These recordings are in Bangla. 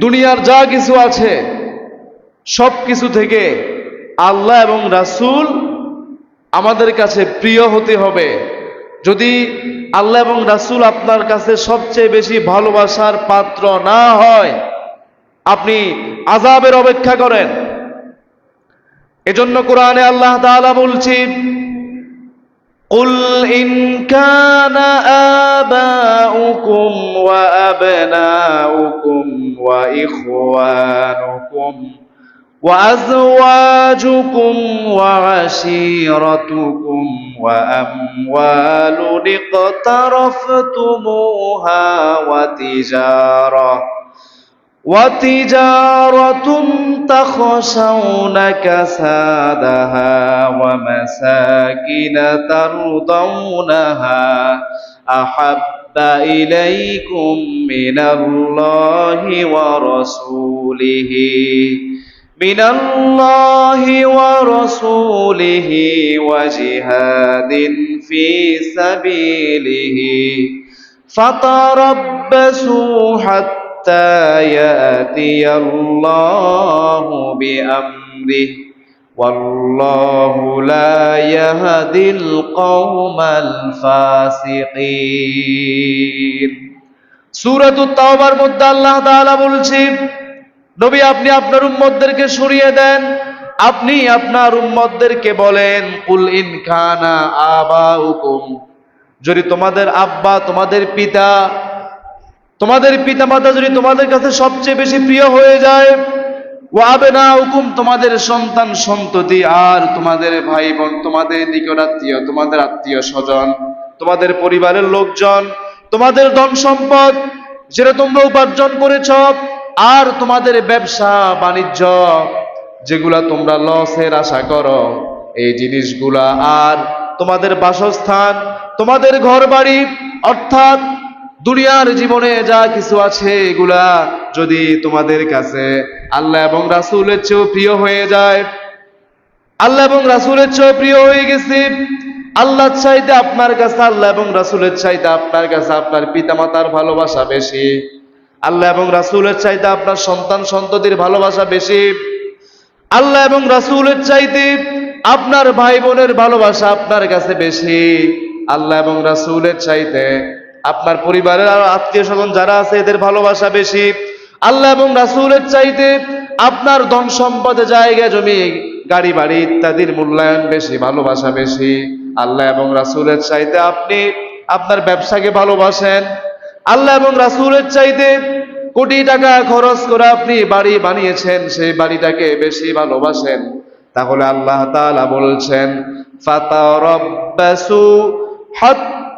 দুনিয়ার যা কিছু আছে সব কিছু থেকে আল্লাহ এবং রাসূল আমাদের কাছে প্রিয় হতে হবে যদি আল্লাহ এবং রাসূল আপনার কাছে সবচেয়ে বেশি ভালোবাসার পাত্র না হয় আপনি আজাবের অপেক্ষা করেন এজন্য কোরআনে আল্লাহ তাআলা বলছি قل إن كان آباؤكم وأبناؤكم وإخوانكم وأزواجكم وعشيرتكم وأموال اقترفتموها وتجارة وتجارة تخشون كسادها ومساكن ترضونها أحب إليكم من الله ورسوله. من الله ورسوله وجهاد في سبيله. فتربصوا حتى يأتي الله بأمره. والله لا يهدي القوم الفاسقين سورة التوبة মধ্যে আল্লাহ তাআলা বলছি নবী আপনি আপনার উম্মতদেরকে সরিয়ে দেন আপনি আপনার উম্মতদেরকে বলেন কুল ইন খানা আবাউকুম যদি তোমাদের আব্বা তোমাদের পিতা তোমাদের পিতা মাতা যদি তোমাদের কাছে সবচেয়ে বেশি প্রিয় হয়ে যায় তোমাদের সন্তান সন্ততি, আর তোমাদের ভাই বোন তোমাদের নিকট আত্মীয়, তোমাদের আত্মীয় স্বজন তোমাদের পরিবারের লোকজন, তোমাদের ধন সম্পদ যেটা তোমরা উপার্জন করেছ, আর তোমাদের ব্যবসা, বাণিজ্য, যেগুলা তোমরা লসের আশা করো, এই জিনিসগুলা, আর তোমাদের বাসস্থান, তোমাদের ঘর বাড়ি অর্থাৎ দুনিয়ার জীবনে যা কিছু আছে এগুলা যদি তোমাদের কাছে আল্লাহ এবং রাসূলের চেয়েও প্রিয় হয়ে যায়। আল্লাহ এবং রাসূলের চেয়েও প্রিয় হয়ে গেছে। আল্লাহ চাইতে আপনার কাছে, আল্লাহ এবং রাসুলের চাইতে আপনার কাছে আপনার পিতামাতার ভালোবাসা বেশি। আল্লাহ এবং রাসূলের চাইতে আপনার সন্তান সন্ততির ভালোবাসা বেশি। আল্লাহ এবং রাসূলের চাইতে আপনার ভাই বোনের ভালোবাসা আপনার কাছে বেশি। আল্লাহ এবং রাসূলের চাইতে আপনার পরিবারের আর আত্মীয় স্বজন যারা আছে, এদের ভালোবাসা বেশি। আল্লাহ এবং রাসূলের চাইতে আপনার ধন সম্পদে জায়গা, জমি, গাড়ি, বাড়ি ইত্যাদির মূল্যায়ন বেশি, ভালোবাসা বেশি। আল্লাহ এবং রাসূলের চাইতে আপনি আপনার ব্যবসাকে ভালোবাসেন। আল্লাহ এবং রাসূলের চাইতে কোটি টাকা খরচ করে আপনি বাড়ি বানিয়েছেন, সেই বাড়িটাকে বেশি ভালোবাসেন। তাহলে আল্লাহ বলছেন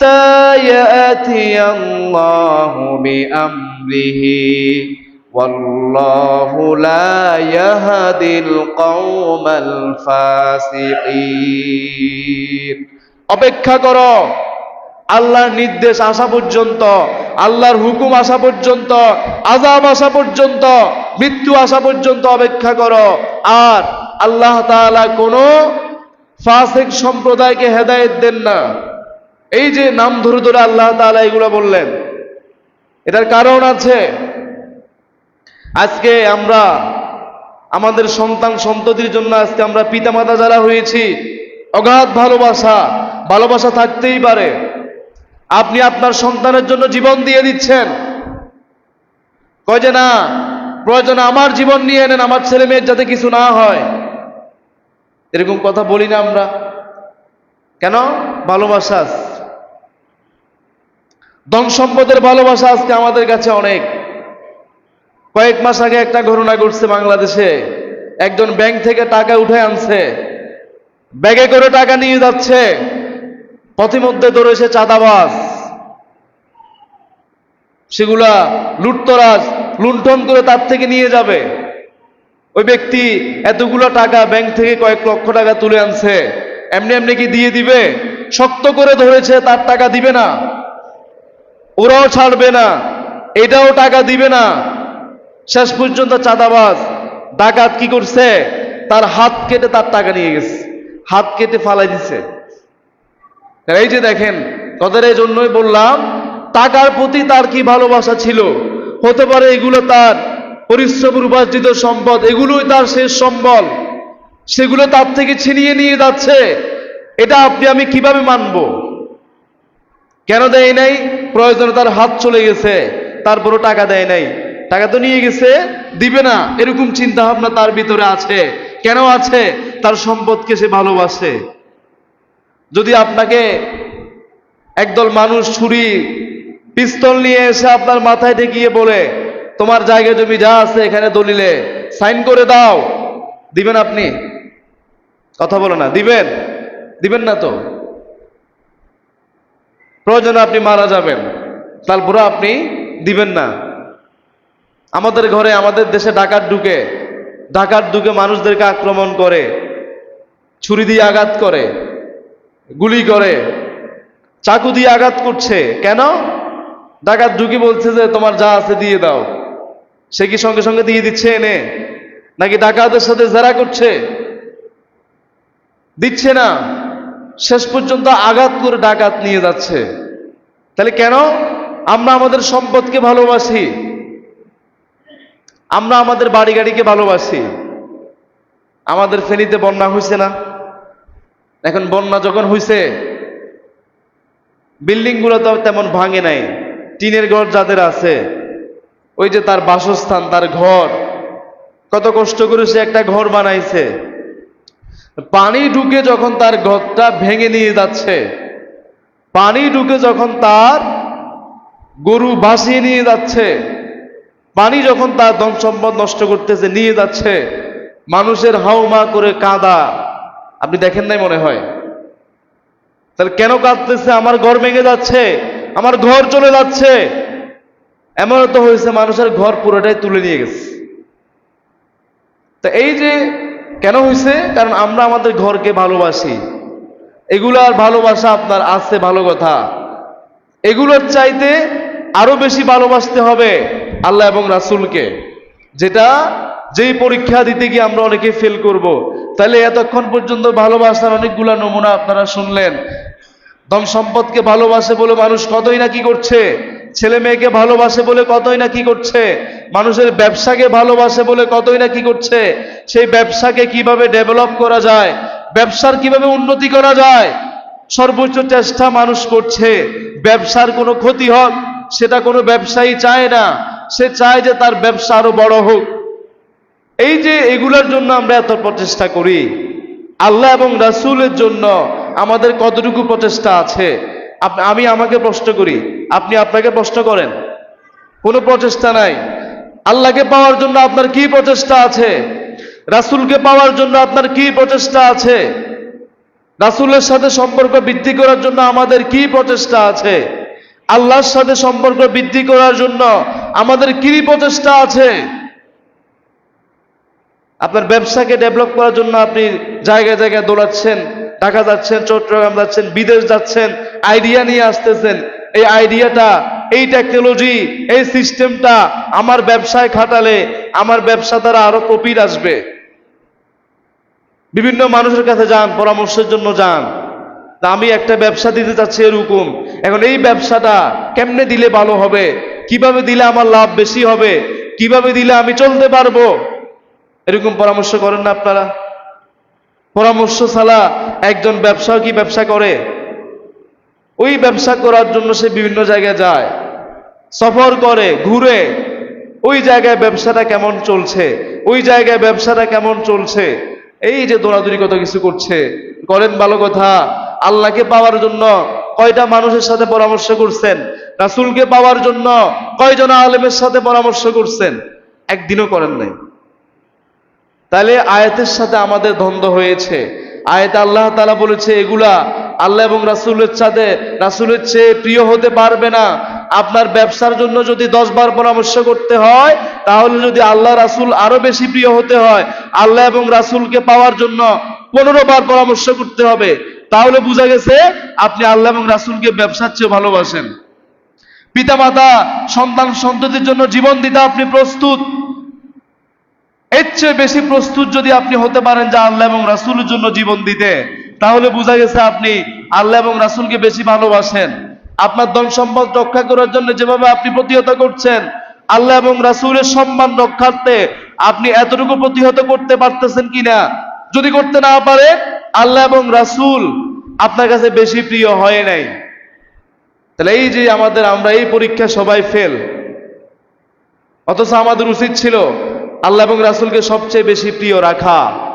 হাত্তা ইয়াতি আল্লাহু বিআমরিহি والله لا يهدي القوم الفاسقين অপেক্ষা করো আল্লাহর নির্দেশ আসা পর্যন্ত আল্লাহর হুকুম আসা পর্যন্ত আজাব আসা পর্যন্ত মৃত্যু আসা পর্যন্ত অপেক্ষা করো আর আল্লাহ তাআলা কোনো ফাসিক সম্প্রদায়কে হেদায়েত দেন না এই যে নাম ধরে ধরে আল্লাহ তাআলা এগুলো বললেন, এটার কারণ আছে। আজকে আমরা আমাদের সন্তান সন্ততির জন্য আজকে আমরা পিতামাতা যারা হয়েছি, অগাধ ভালোবাসা ভালোবাসা থাকতেই পারে। আপনি আপনার সন্তানের জন্য জীবন দিয়ে দিচ্ছেন। কয় যে না, প্রয়োজন আমার জীবন নিয়ে নেন, আমার ছেলে মেয়ের যাতে কিছু না হয়। এরকম কথা বলি না আমরা। কেন? ভালোবাসা। ধন সম্পদের ভালোবাসা আজকে আমাদের কাছে অনেক। কয়েক মাস আগে একটা ঘটনা ঘটছে বাংলাদেশে। একজন ব্যাংক থেকে টাকা উঠে আনছে। ব্যাগে করে টাকা নিয়ে যাচ্ছে। পথিমধ্যে ধরেছে চাঁদাবাস সেগুলা লুটতরাজ, লুণ্ঠন করে তার থেকে নিয়ে যাবে। ওই ব্যক্তি এতগুলো টাকা ব্যাংক থেকে কয়েক লক্ষ টাকা তুলে আনছে। এমনি এমনি কি দিয়ে দিবে? শক্ত করে ধরেছে, তার টাকা দিবে না। ওরাও ছাড়বে না, এটাও টাকা দিবে না। শেষ পর্যন্ত চাঁদাবাজ ডাকাত কি করছে? তার হাত কেটে তার টাকা নিয়ে গেছে, হাত কেটে ফালাই দিছে। এই যে দেখেন কথার এই জন্যই বললাম, টাকার প্রতি তার কি ভালোবাসা ছিল? হতে পারে এগুলো তার পরিশ্রম, উপার্জিত সম্পদ, এগুলোই তার শেষ সম্বল। সেগুলো তার থেকে ছিনিয়ে নিয়ে যাচ্ছে। এটা আপনি, আমি কীভাবে মানব? কেন দেয় নাই? প্রয়োজনে তার হাত চলে গেছে, তারপরও টাকা দেয় নাই। টাকা তো নিয়ে গেছে, দিবে না। এরকম চিন্তা ভাবনা তার ভিতরে আছে। কেন আছে? তার সম্পদকে সে ভালোবাসে। যদি আপনাকে একদল মানুষ ছুরি, পিস্তল নিয়ে এসে আপনার মাথায় ঠেকিয়ে বলে, তোমার জায়গা জমি যা আছে এখানে দলিলে, সাইন করে দাও। দিবেন আপনি? কথা বলো না। দিবেন? দিবেন না তো? প্রয়োজনে আপনি মারা যাবেন। তারপরে আপনি দিবেন না। আমাদের ঘরে, আমাদের দেশে ডাকাত ঢুকে ডাকাত ঢুকে মানুষদেরকে আক্রমণ করে, ছুরি দিয়ে আঘাত করে, গুলি করে, চাকু দিয়ে আঘাত করছে। কেন? ডাকাত ঢুকে বলছে যে, তোমার যা আছে দিয়ে দাও। সে কি সঙ্গে সঙ্গে দিয়ে দিচ্ছে এনে? নাকি ডাকাতের সাথে জেরা করছে? দিচ্ছে না। শেষ পর্যন্ত আঘাত করে ডাকাত নিয়ে যাচ্ছে। তাহলে কেন? আমরা আমাদের সম্পদকে ভালোবাসি। আমরা আমাদের বাড়ি গাড়িকে ভালোবাসি। আমাদের ফেনীতে বন্যা হয়েছে না। এখন বন্যা যখন হয়েছে বিল্ডিংগুলো তো তেমন ভাঙে নাই। টিনের ঘর যাদের আছে, ওই যে তার বাসস্থান, তার ঘর, কত কষ্ট করে সে একটা ঘর বানাইছে। পানি ঢুকে যখন তার ঘরটা ভেঙে নিয়ে যাচ্ছে, পানি ঢুকে যখন তার গরু ভাসিয়ে নিয়ে যাচ্ছে, পানি যখন তার ধন সম্পদ নষ্ট করতেছে নিয়ে যাচ্ছে, মানুষের হাউমা করে কাঁদা। আপনি দেখেন নাই মনে হয়? তাহলে কেন কাঁদতেছে? আমার ঘর ভেঙে যাচ্ছে, আমার ঘর চলে যাচ্ছে। এমন তো হয়েছে, মানুষের ঘর পুরোটাই তুলে নিয়ে গেছে। তা এই যে কেন হয়েছে কারণ আমরা আমাদের ঘরকে ভালোবাসি। এগুলার ভালোবাসা আপনার আছে ভালো কথা। এগুলোর চাইতে আরও বেশি ভালোবাসতে হবে আল্লাহ এবং রাসূলকে, যেটা যেই পরীক্ষা দিতে গিয়ে আমরা অনেকে ফেল করব। তাহলে এতক্ষণ পর্যন্ত ভালোবাসার অনেকগুলা নমুনা আপনারা শুনলেন। ধন সম্পদকে ভালোবাসে বলে মানুষ কতই না কি করছে? ছেলে মেয়েকে ভালোবাসে বলে কতই না কি করছে? মানুষের ব্যবসাকে ভালোবাসে বলে কতই না কি করছে? সেই ব্যবসাকে কীভাবে ডেভেলপ করা যায়? ব্যবসার কীভাবে উন্নতি করা যায়? সর্বোচ্চ চেষ্টা মানুষ করছে। ব্যবসার কোনো ক্ষতি হোক, সেটা কোনো ব্যবসায়ী চায় না। সে চায় যে তার ব্যবসা আরও বড় হোক। এই যে এগুলোর জন্য আমরা এত প্রচেষ্টা করি। আল্লাহ এবং রাসূলের জন্য আমাদের কতটুকু প্রচেষ্টা আছে? আমি আমাকে প্রশ্ন করি। আপনি আপনাকে প্রশ্ন করেন, কোনো প্রচেষ্টা নাই। আল্লাহকে পাওয়ার জন্য আপনার কি প্রচেষ্টা আছে? রাসূলকে পাওয়ার জন্য আপনার কি প্রচেষ্টা আছে? রাসূলের সাথে সম্পর্ক বৃদ্ধি করার জন্য আমাদের কি প্রচেষ্টা আছে? আল্লাহর সাথে সম্পর্ক বৃদ্ধি করার জন্য আমাদের কি প্রচেষ্টা আছে? আপনার ব্যবসাকে ডেভেলপ করার জন্য আপনি জায়গায় জায়গায় দৌড়াচ্ছেন, ঢাকা যাচ্ছেন, চট্টগ্রাম যাচ্ছেন, বিদেশ যাচ্ছেন, আইডিয়া নিয়ে আসতেছেন। এই আইডিয়াটা, এই টেকনোলজি এই সিস্টেমটা আমার ব্যবসায় খাটালে আমার ব্যবসা দ্বারা আরও প্রফিট আসবে। বিভিন্ন মানুষের কাছে যান, পরামর্শের জন্য যান। আমি একটা ব্যবসা দিতে চাচ্ছি এরকম। এখন এই ব্যবসাটা কেমনে দিলে ভালো হবে? কীভাবে দিলে আমার লাভ বেশি হবে? কীভাবে দিলে আমি চলতে পারব? এরকম পরামর্শ করেন না আপনারা? পরামর্শ ছাড়া একজন ব্যবসাও কি ব্যবসা করে? ওই ব্যবসা করার জন্য সে বিভিন্ন জায়গায় যায়, সফর করে, ঘুরে। ওই জায়গায় ব্যবসাটা কেমন চলছে? ওই জায়গায় ব্যবসাটা কেমন চলছে? এই যে দৌড়াদৌড়ি কত কিছু করছে। করেন ভালো কথা। আল্লাহকে পাওয়ার জন্য কয়টা মানুষের সাথে পরামর্শ করছেন? রাসুলকে পাওয়ার জন্য কয়জন আলেমের সাথে পরামর্শ করছেন? একদিনও করেন নাই। তাহলে আয়াতের সাথে আমাদের দ্বন্দ্ব হয়েছে। আয়াতে আল্লাহ তালা বলেছে, এগুলা আল্লাহ এবং রাসূলের সাথে রাসূলের চেয়ে প্রিয় হতে পারবে না। আপনার ব্যবসার জন্য যদি দশ বার পরামর্শ করতে হয়, তাহলে যদি আল্লাহ, রাসূল আরও বেশি প্রিয় হতে হয়, আল্লাহ এবং রাসূলকে পাওয়ার জন্য পনেরো বার পরামর্শ করতে হবে, তাহলে বোঝা গেছে আপনি আল্লাহ এবং রাসূলকে ব্যবসার চেয়ে ভালোবাসেন। পিতামাতা, সন্তান সন্ততির জন্য জীবন দিতে আপনি প্রস্তুত। এর চেয়ে বেশি প্রস্তুত যদি আপনি হতে পারেন যে আল্লাহ এবং রাসুলের জন্য জীবন দিতে। তাহলে বোঝা গেছে আপনি আল্লাহ এবং রাসূলকে বেশি ভালোবাসেন। আপনার ধন সম্পদ রক্ষা করার জন্য যেভাবে আপনি প্রতিহত করছেন, আল্লাহ এবং রাসূলের সম্মান রক্ষার্থে আপনি এতটুকু প্রতিহত করতে পারতেছেন কিনা? যদি করতে না পারে, আল্লাহ এবং রাসূল আপনার কাছে বেশি প্রিয় হয় নাই। তাহলে এই যে আমাদের, আমরা এই পরীক্ষা সবাই ফেল অথচ আমাদের উচিত ছিল আল্লাহ এবং রাসূলকে সবচেয়ে বেশি প্রিয় রাখা।